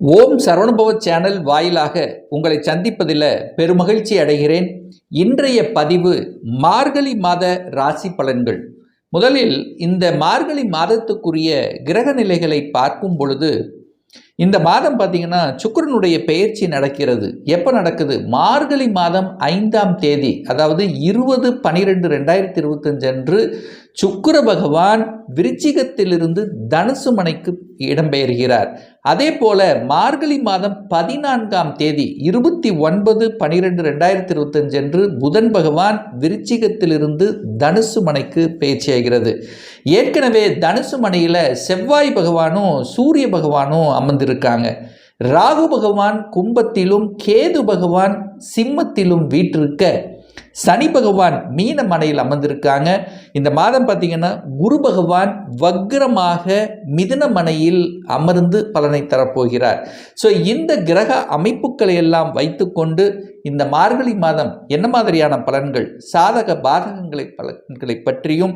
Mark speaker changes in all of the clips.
Speaker 1: ஓம் சரவணுபவ channel வாயிலாக உங்களை சந்திப்பதில் பெருமகிழ்ச்சி அடைகிறேன். இன்றைய பதிவு மார்கழி மாத ராசி பலன்கள். முதலில் இந்த மார்கழி மாதத்துக்குரிய கிரக நிலைகளை பார்க்கும் பொழுது இந்த மாதம் பார்த்தீங்கன்னா சுக்கிரனுடைய பெயர்ச்சி நடக்கிறது. எப்போ நடக்குது? மார்கழி மாதம் ஐந்தாம் தேதி அதாவது இருபது பனிரெண்டு ரெண்டாயிரத்தி இருபத்தஞ்சு அன்று சுக்கர பகவான் விருச்சிகத்திலிருந்து தனுசு மனைக்கு இடம்பெயர்கிறார். அதே போல மார்கழி மாதம் பதினான்காம் தேதி இருபத்தி ஒன்பது பனிரெண்டு ரெண்டாயிரத்தி இருபத்தஞ்சு அன்று புதன் பகவான் விருச்சிகத்திலிருந்து தனுசு மனைக்கு பேச்சியாகிறது ஏற்கனவே தனுசு மனையில் செவ்வாய் பகவானும் சூரிய பகவானும் அமர்ந்து இருக்காங்க ராகு பகவான் கும்பத்திலும் கேது பகவான் சிம்மத்திலும் வீற்றிருக்க சனி பகவான் மீன மனையில் அமர்ந்திருக்காங்க. இந்த மாதம் பார்த்தீங்கன்னா குரு பகவான் வக்ரமாக மிதுன மனையில் அமர்ந்து பலனை தரப்போகிறார். ஸோ இந்த கிரக அமைப்புகளை எல்லாம் வைத்துக்கொண்டு இந்த மார்கழி மாதம் என்ன மாதிரியான பலன்கள் சாதக பாதகங்களை பலன்களை பற்றியும்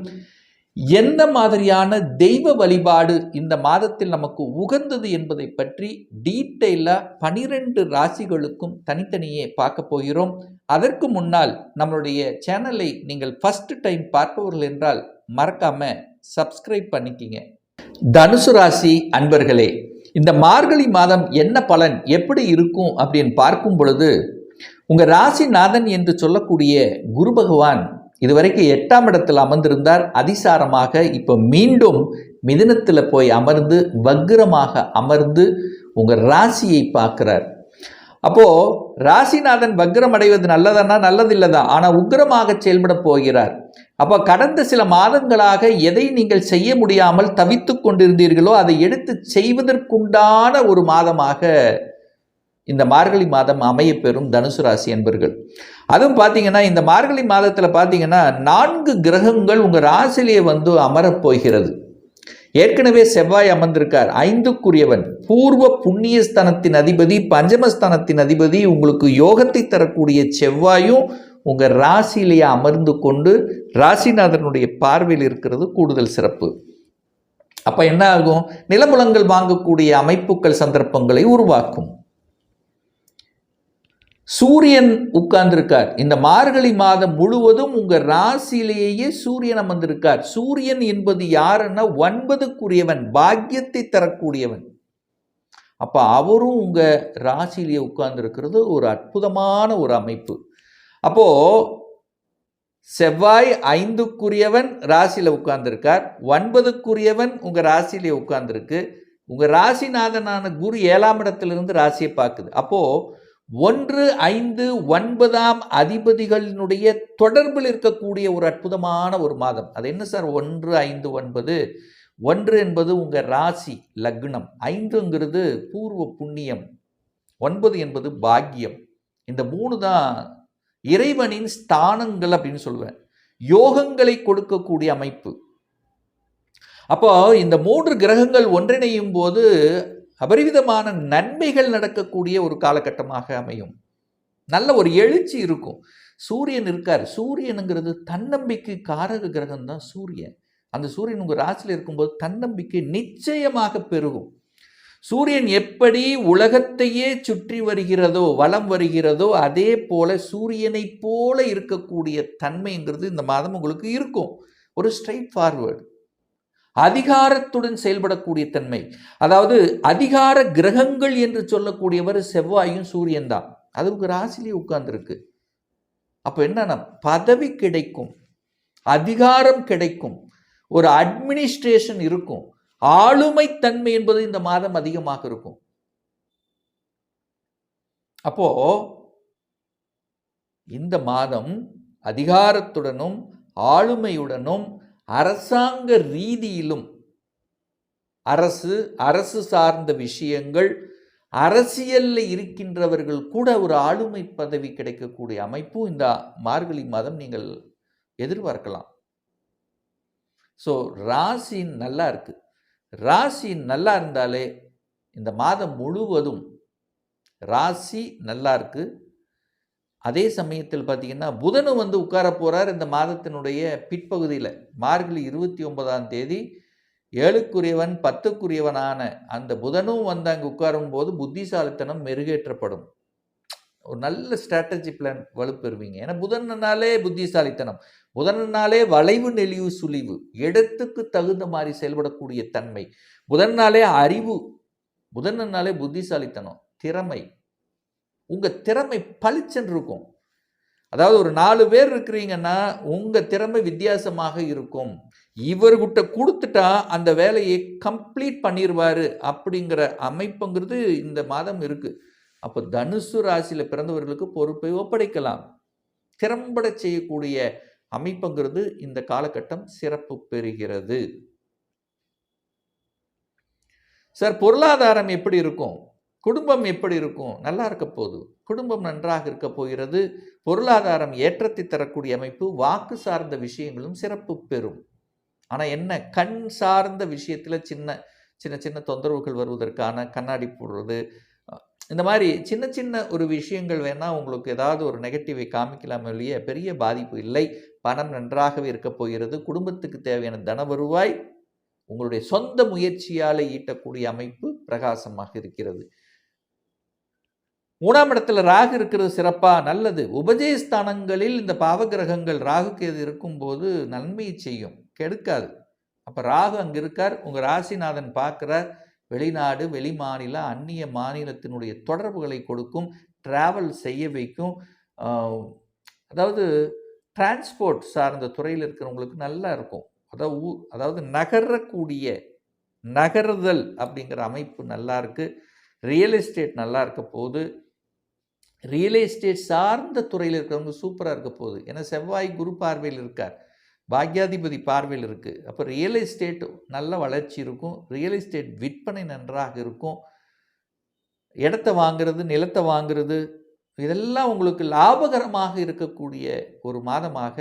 Speaker 1: எந்த மாதிரியான தெய்வ வழிபாடு இந்த மாதத்தில் நமக்கு உகந்தது என்பதை பற்றி டீட்டெயிலாக பனிரெண்டு ராசிகளுக்கும் தனித்தனியே பார்க்க போகிறோம். அதற்கு முன்னால் நம்மளுடைய சேனலை நீங்கள் ஃபஸ்ட் டைம் பார்ப்பவர்கள் என்றால் மறக்காம சப்ஸ்கிரைப் பண்ணிக்கிங்க. தனுசு ராசி அன்பர்களே இந்த மார்கழி மாதம் என்ன பலன் எப்படி இருக்கும் அப்படின்னு பார்க்கும் பொழுது உங்கள் ராசிநாதன் என்று சொல்லக்கூடிய குரு பகவான் இதுவரைக்கும் எட்டாம் இடத்தில் அமர்ந்திருந்தார். அதிசாரமாக இப்போ மீண்டும் மிதுனத்தில் போய் அமர்ந்து வக்ரமாக அமர்ந்து உங்கள் ராசியை பார்க்குறார். அப்போது ராசிநாதன் வக்ரம் அடைவது நல்லதானா? நல்லதில்லை தான் ஆனால் உக்ரமாக செயல்பட போகிறார். அப்போ கடந்த சில மாதங்களாக எதை நீங்கள் செய்ய முடியாமல் தவித்து கொண்டிருந்தீர்களோ அதை எடுத்து செய்வதற்குண்டான ஒரு மாதமாக இந்த மார்கழி மாதம் அமைய பெறும் தனுசு ராசி என்பர்கள் அதுவும் பார்த்தீங்கன்னா இந்த மார்கழி மாதத்தில் பார்த்தீங்கன்னா நான்கு கிரகங்கள் உங்கள் ராசிலேயே வந்து அமரப் போகிறது. ஏற்கனவே செவ்வாய் அமர்ந்திருக்கார். ஐந்துக்குரியவன். பூர்வ புண்ணியஸ்தானத்தின் அதிபதி பஞ்சமஸ்தானத்தின் அதிபதி உங்களுக்கு யோகத்தை தரக்கூடிய செவ்வாயும் உங்கள் ராசியிலேயே அமர்ந்து கொண்டு ராசிநாதனுடைய பார்வையில் இருக்கிறது கூடுதல் சிறப்பு. அப்போ என்ன ஆகும்? நிலமுலங்கள் வாங்கக்கூடிய அமைப்புகள் சந்தர்ப்பங்களை உருவாக்கும். சூரியன் உட்கார்ந்திருக்கார். இந்த மார்கழி மாதம் முழுவதும் உங்கள் ராசியிலேயே சூரியன் அமர்ந்திருக்கார். சூரியன் என்பது யாருன்னா ஒன்பதுக்குரியவன் பாக்கியத்தை தரக்கூடியவன். அப்போ அவரும் உங்கள் ராசியிலேயே உட்கார்ந்துருக்கிறது ஒரு அற்புதமான ஒரு அமைப்பு. அப்போது செவ்வாய் ஐந்துக்குரியவன் ராசியில் உட்கார்ந்துருக்கார். ஒன்பதுக்குரியவன் உங்கள் ராசியிலே உட்கார்ந்துருக்கு. உங்கள் ராசிநாதனான குரு ஏழாம் இடத்திலிருந்து ராசியை பார்க்குது. அப்போது ஒன்று ஐந்து ஒன்பதாம் அதிபதிகளினுடைய தொடர்பில் இருக்கக்கூடிய ஒரு அற்புதமான ஒரு மாதம். அது என்ன சார்? ஒன்று ஐந்து ஒன்பது. ஒன்று என்பது உங்கள் ராசி லக்னம். ஐந்துங்கிறது பூர்வ புண்ணியம். ஒன்பது என்பது பாக்கியம். இந்த மூணு தான் இறைவனின் ஸ்தானங்கள் அப்படின்னு சொல்லுவேன். யோகங்களை கொடுக்கக்கூடிய அமைப்பு. அப்போ இந்த மூன்று கிரகங்கள் ஒன்றிணையும் போது அபரிவிதமான நன்மைகள் நடக்கக்கூடிய ஒரு காலகட்டமாக அமையும். நல்ல ஒரு எழுச்சி இருக்கும். சூரியன் இருக்கார். சூரியனுங்கிறது தன்னம்பிக்கை காரக கிரகம் தான் சூரியன். அந்த சூரியன் உங்கள் ராசியில் இருக்கும்போது தன்னம்பிக்கை நிச்சயமாக பெருகும். சூரியன் எப்படி உலகத்தையே சுற்றி வருகிறதோ வலம் வருகிறதோ அதே போல சூரியனை போல இருக்கக்கூடிய தன்மைங்கிறது இந்த மாதம் உங்களுக்கு இருக்கும். ஒரு ஸ்ட்ரைட் ஃபார்வேர்டு அதிகாரத்துடன் செயல்படக்கூடிய தன்மை. அதாவது அதிகார கிரகங்கள் என்று சொல்லக்கூடியவர் செவ்வாயும் சூரியன் தான். அதுக்கு ராசிலேயே உட்கார்ந்துருக்கு. அப்போ என்னன்னா பதவி கிடைக்கும் அதிகாரம் கிடைக்கும் ஒரு அட்மினிஸ்ட்ரேஷன் இருக்கும் ஆளுமை தன்மை என்பது இந்த மாதம் அதிகமாக இருக்கும். அப்போ இந்த மாதம் அதிகாரத்துடனும் ஆளுமையுடனும் அரசாங்க ரீதியிலும் அரசு அரசு சார்ந்த விஷயங்கள் அரசியலில் இருக்கின்றவர்கள் கூட ஒரு ஆளுமை பதவி கிடைக்கக்கூடிய அமைப்பும் இந்த மார்கழி மாதம் நீங்கள் எதிர்பார்க்கலாம். ஸோ ராசி நல்லா இருக்கு. ராசி நல்லா இருந்தாலே இந்த மாதம் முழுவதும் ராசி நல்லா இருக்குது அதே சமயத்தில் பார்த்தீங்கன்னா புதனும் வந்து உட்கார போகிறார் இந்த மாதத்தினுடைய பிற்பகுதியில். மார்கழி இருபத்தி ஒன்பதாம் தேதி ஏழுக்குரியவன் பத்துக்குரியவனான அந்த புதனும் வந்து அங்கே உட்காரும் போது புத்திசாலித்தனம் மெருகேற்றப்படும். ஒரு நல்ல ஸ்ட்ராட்டஜி பிளான் வலுப்பெறுவீங்க. ஏன்னா புதன்னாலே புத்திசாலித்தனம். புதனாலே வளைவு நெளிவு சுழிவு. இடத்துக்கு தகுந்த மாதிரி செயல்படக்கூடிய தன்மை. புதனாலே அறிவு. புதனாலே புத்திசாலித்தனம். திறமை. உங்கள் திறமை பளிச்சென்று இருக்கும் அதாவது ஒரு நாலு பேர் இருக்கிறீங்கன்னா உங்கள் திறமை வித்தியாசமாக இருக்கும். இவர்கிட்ட கொடுத்துட்டா அந்த வேலையை கம்ப்ளீட் பண்ணிடுவார் அப்படிங்கிற அமைப்புங்கிறது இந்த மாதம் இருக்குது அப்போ தனுசு ராசியில் பிறந்தவர்களுக்கு பொறுப்பை ஒப்படைக்கலாம். திறம்பட செய்யக்கூடிய அமைப்புங்கிறது இந்த காலகட்டம் சிறப்பு பெறுகிறது. சார் பொருளாதாரம் எப்படி இருக்கும்? குடும்பம் எப்படி இருக்கும்? நல்லா இருக்க போகுது. குடும்பம் நன்றாக இருக்க போகிறது. பொருளாதாரம் ஏற்றத்தை தரக்கூடிய அமைப்பு வாக்கு சார்ந்த விஷயங்களும் சிறப்பு பெறும். ஆனால் என்ன? கண் சார்ந்த விஷயத்தில் சின்ன சின்ன சின்ன தொந்தரவுகள் வருவதற்கான கண்ணாடி போடுறது. இந்த மாதிரி சின்ன சின்ன ஒரு விஷயங்கள் வேணால் உங்களுக்கு ஏதாவது ஒரு நெகட்டிவை காமிக்கலாம் இல்லையே பெரிய பாதிப்பு இல்லை. பணம் நன்றாகவே இருக்க போகிறது. குடும்பத்துக்கு தேவையான தன வருவாய் உங்களுடைய சொந்த முயற்சியால் ஈட்டக்கூடிய அமைப்பு பிரகாசமாக இருக்கிறது. மூணாம் இடத்துல ராகு இருக்கிறது சிறப்பாக நல்லது. உபஜயஸ்தானங்களில் இந்த பாவகிரகங்கள் ராகுக்கு எது இருக்கும்போது நன்மையை செய்யும். கெடுக்காது. அப்போ ராகு அங்கே இருக்கார். உங்கள் ராசிநாதன் பார்க்குறார் வெளிநாடு வெளிமாநில அந்நிய மாநிலத்தினுடைய தொடர்புகளை கொடுக்கும் டிராவல் செய்ய வைக்கும் அதாவது டிரான்ஸ்போர்ட் சார்ந்த துறையில் இருக்கிறவங்களுக்கு நல்லா இருக்கும். அதாவது ஊ அதாவது நகரக்கூடிய நகர்தல் அப்படிங்கிற அமைப்பு நல்லா இருக்குது ரியல் எஸ்டேட் நல்லா இருக்க போது ரியல் எஸ்டேட் சார்ந்த துறையில் இருக்கிறவங்க சூப்பராக இருக்க போகுது. ஏன்னா செவ்வாய் குரு பார்வையில் இருக்கார். பாக்யாதிபதி பார்வையில் இருக்குது அப்போ ரியல் எஸ்டேட் நல்ல வளர்ச்சி இருக்கும். ரியல் எஸ்டேட் விற்பனை நன்றாக இருக்கும். இடத்த வாங்கிறது நிலத்தை வாங்கிறது இதெல்லாம் உங்களுக்கு லாபகரமாக இருக்கக்கூடிய ஒரு மாதமாக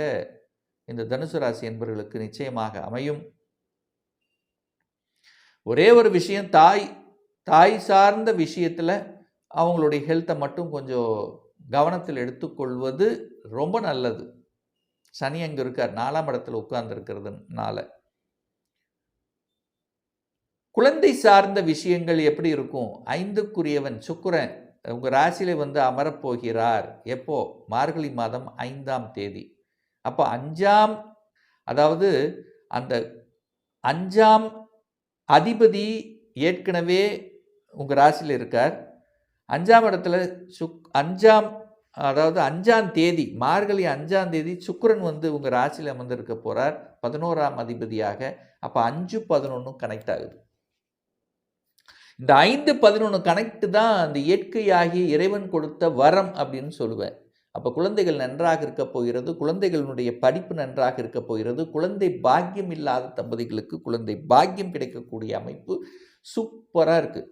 Speaker 1: இந்த தனுசு ராசி என்பவர்களுக்கு நிச்சயமாக அமையும். ஒரே ஒரு விஷயம் தாய் தாய் சார்ந்த விஷயத்தில் அவங்களுடைய ஹெல்த்தை மட்டும் கொஞ்சம் கவனத்தில் எடுத்துக்கொள்வது ரொம்ப நல்லது. சனி அங்கே இருக்கார். நாலாம் இடத்துல உட்கார்ந்துருக்கிறதுனால. குழந்தை சார்ந்த விஷயங்கள் எப்படி இருக்கும்? ஐந்துக்குரியவன் சுக்கரன் உங்கள் ராசியில் வந்து அமரப்போகிறார். எப்போ? மார்கழி மாதம் ஐந்தாம் தேதி. அப்போ அஞ்சாம் அதாவது அந்த அஞ்சாம் அதிபதி ஏற்கனவே உங்கள் ராசியில் இருக்கார். அஞ்சாம் இடத்துல சுக் அஞ்சாம் அதாவது அஞ்சாம் தேதி மார்கழி அஞ்சாம் தேதி சுக்கரன் வந்து உங்கள் ராசியில் அமர்ந்திருக்க போகிறார் பதினோராம் அதிபதியாக. அப்போ அஞ்சு பதினொன்று கனெக்ட் ஆகுது. இந்த ஐந்து பதினொன்று கனெக்ட் தான் அந்த இயற்கையாகி இறைவன் கொடுத்த வரம் அப்படின்னு சொல்லுவேன். அப்போ குழந்தைகள் நன்றாக இருக்க போகிறது குழந்தைகளுடைய படிப்பு நன்றாக இருக்க போகிறது குழந்தை பாக்கியம் இல்லாத தம்பதிகளுக்கு குழந்தை பாக்கியம் கிடைக்கக்கூடிய அமைப்பு சூப்பராக இருக்குது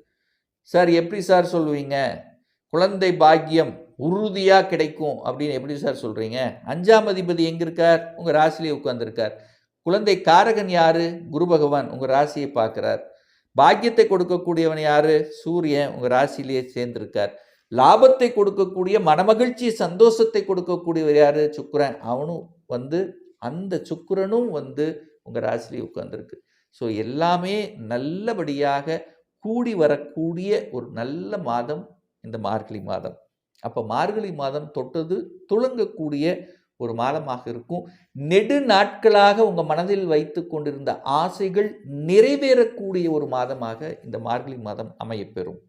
Speaker 1: சார் எப்படி சார் சொல்லுவீங்க? குழந்தை பாக்கியம் உறுதியாக கிடைக்கும் அப்படின்னு எப்படி சார் சொல்கிறீங்க அஞ்சாம் அதிபதி எங்கே இருக்கார் உங்கள் ராசிலேயே உட்காந்துருக்கார் குழந்தை காரகன் யார்? குரு பகவான் உங்கள் ராசியை பார்க்குறார். பாக்கியத்தை கொடுக்கக்கூடியவன் யார்? சூரியன் உங்கள் ராசியிலேயே சேர்ந்திருக்கார். லாபத்தை கொடுக்கக்கூடிய மனமகிழ்ச்சி சந்தோஷத்தை கொடுக்கக்கூடியவர் யார்? சுக்கரன். அவனும் வந்து அந்த சுக்கரனும் வந்து உங்கள் ராசிலேயே உட்காந்துருக்கு ஸோ எல்லாமே நல்லபடியாக கூடி வரக்கூடிய ஒரு நல்ல மாதம் இந்த மார்கழி மாதம். அப்போ மார்கழி மாதம் தொட்டது துளங்கக்கூடிய ஒரு மாதமாக இருக்கும். நெடு நாட்களாக உங்கள் மனதில் வைத்து கொண்டிருந்த ஆசைகள் நிறைவேறக்கூடிய ஒரு மாதமாக இந்த மார்கழி மாதம் அமையப்பெறும்.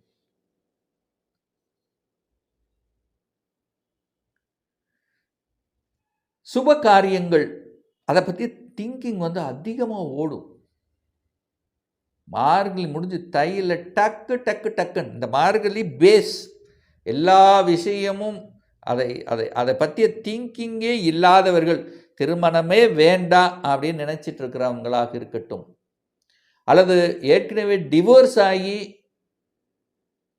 Speaker 1: சுப காரியங்கள் அதை பற்றி திங்கிங் வந்து அதிகமாக ஓடும். மார்கழி முடிஞ்சு தையில் டக்கு டக்கு டக்குன்னு இந்த மார்கழி பேஸ் எல்லா விஷயமும் அதை அதை அதை பற்றிய திங்கிங்கே இல்லாதவர்கள் திருமணமே வேண்டாம் அப்படின்னு நினச்சிட்டு இருக்கிறவங்களாக இருக்கட்டும். அல்லது ஏற்கனவே டிவோர்ஸ் ஆகி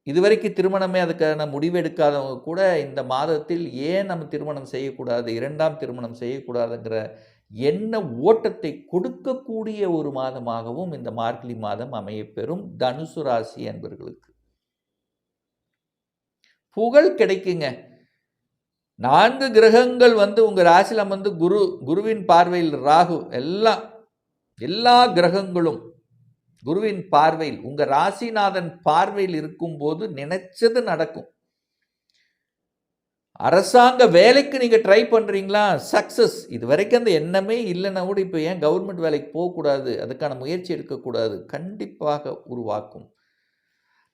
Speaker 1: இதுவரைக்கும் திருமணமே அதுக்கான முடிவெடுக்காதவங்க கூட இந்த மாதத்தில் ஏன் நம்ம திருமணம் செய்யக்கூடாது இரண்டாம் திருமணம் செய்யக்கூடாதுங்கிற என்ன ஓட்டத்தை கொடுக்கக்கூடிய ஒரு மாதமாகவும் இந்த மார்கழி மாதம் அமையப்பெறும் தனுசு ராசி என்பர்களுக்கு புகழ் கிடைக்குங்க. நான்கு கிரகங்கள் வந்து உங்கள் ராசியில் வந்து குரு குருவின் பார்வையில் ராகு எல்லாம் எல்லா கிரகங்களும் குருவின் பார்வையில் உங்கள் ராசிநாதன் பார்வையில் இருக்கும்போது நினைச்சது நடக்கும். அரசாங்க வேலைக்கு நீங்கள் ட்ரை பண்ணுறீங்களா சக்ஸஸ் இது வரைக்கும் அந்த எண்ணமே இல்லைன்னா கூட இப்போ ஏன் கவர்மெண்ட் வேலைக்கு போகக்கூடாது? அதுக்கான முயற்சி எடுக்கக்கூடாது? கண்டிப்பாக உருவாக்கும்.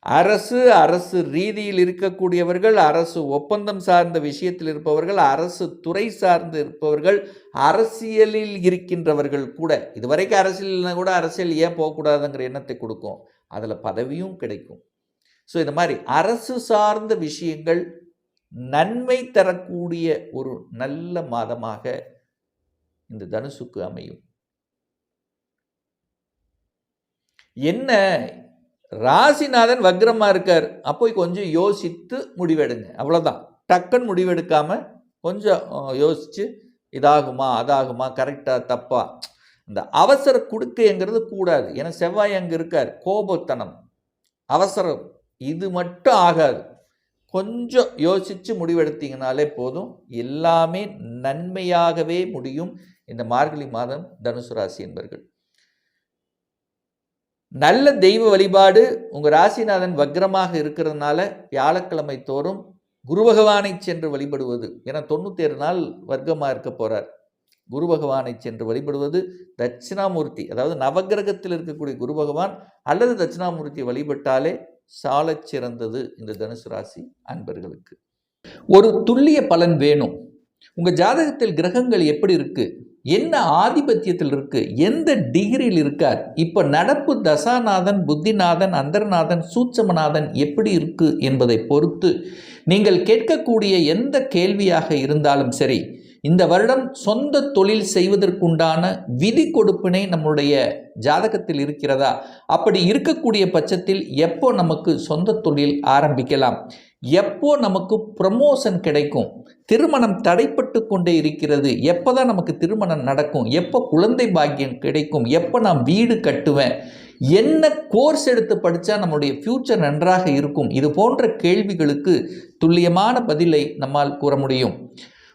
Speaker 1: அரசு அரசு ரீதியில் இருக்கக்கூடியவர்கள் அரசு ஒப்பந்தம் சார்ந்த விஷயத்தில் இருப்பவர்கள் அரசு துறை சார்ந்து இருப்பவர்கள் அரசியலில் இருக்கின்றவர்கள் கூட. இதுவரைக்கும் அரசியல்னா கூட அரசியல் ஏன் போகக்கூடாதுங்கிற எண்ணத்தை கொடுக்கும். அதில் பதவியும் கிடைக்கும். ஸோ இந்த மாதிரி அரசு சார்ந்த விஷயங்கள் நன்மை தரக்கூடிய ஒரு நல்ல மாதமாக இந்த தனுசுக்கு அமையும். என்ன? ராசிநாதன் வக்ரமாக இருக்கார். அப்போ கொஞ்சம் யோசித்து முடிவெடுங்க. அவ்வளோதான் டக்குன்னு முடிவெடுக்காமல் கொஞ்சம் யோசித்து இதாகுமா அதாகுமா கரெக்டாக தப்பா? இந்த அவசர குடுக்கைங்கிறது கூடாது. ஏன்னா செவ்வாய் அங்கே இருக்கார். கோபத்தனம். அவசரம். இது மட்டும் ஆகாது. கொஞ்சம் யோசித்து முடிவெடுத்தீங்கனாலே போதும். எல்லாமே நன்மையாகவே முடியும் இந்த மார்கழி மாதம் தனுசு ராசி என்பர்கள். நல்ல தெய்வ வழிபாடு உங்கள் ராசிநாதன் வக்ரமாக இருக்கிறதுனால வியாழக்கிழமை தோறும் குரு பகவானை சென்று வழிபடுவது. ஏன்னா தொண்ணூத்தேழு நாள் வர்க்கமாக இருக்க போகிறார் குரு பகவானை சென்று வழிபடுவது தட்சிணாமூர்த்தி அதாவது நவக்கிரகத்தில் இருக்கக்கூடிய குரு பகவான் அல்லது தட்சிணாமூர்த்தி வழிபட்டாலே சாலச் சிறந்தது இந்த தனுசு ராசி அன்பர்களுக்கு. ஒரு துல்லிய பலன் வேணும். உங்கள் ஜாதகத்தில் கிரகங்கள் எப்படி இருக்குது என்ன ஆதிபத்தியத்தில் இருக்குது எந்த டிகிரியில் இருக்கார்? இப்போ நடப்பு தசாநாதன் புத்திநாதன் அந்தர்நாதன் சூட்சமநாதன் எப்படி இருக்குது என்பதை பொறுத்து நீங்கள் கேட்கக்கூடிய எந்த கேள்வியாக இருந்தாலும் சரி இந்த வருடம் சொந்த தொழில் செய்வதற்குண்டான விதி கொடுப்பினை நம்முடைய ஜாதகத்தில் இருக்கிறதா? அப்படி இருக்கக்கூடிய பட்சத்தில் எப்போ நமக்கு சொந்த தொழில் ஆரம்பிக்கலாம்? எப்போ நமக்கு ப்ரமோஷன் கிடைக்கும்? திருமணம் தடைப்பட்டு கொண்டே இருக்கிறது. எப்போ தான் நமக்கு திருமணம் நடக்கும்? எப்போ குழந்தை பாக்கியம் கிடைக்கும்? எப்போ நான் வீடு கட்டுவேன்? என்ன கோர்ஸ் எடுத்து படித்தா நம்மளுடைய ஃப்யூச்சர் நன்றாக இருக்கும்? இது போன்ற கேள்விகளுக்கு துல்லியமான பதிலை நம்மால் கூற முடியும்.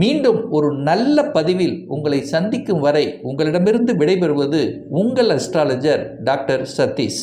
Speaker 1: மீண்டும் ஒரு நல்ல பதிவில் உங்களை சந்திக்கும் வரை உங்களிடமிருந்து விடைபெறுவது உங்கள் அஸ்ட்ராலஜர் டாக்டர் சதீஷ்.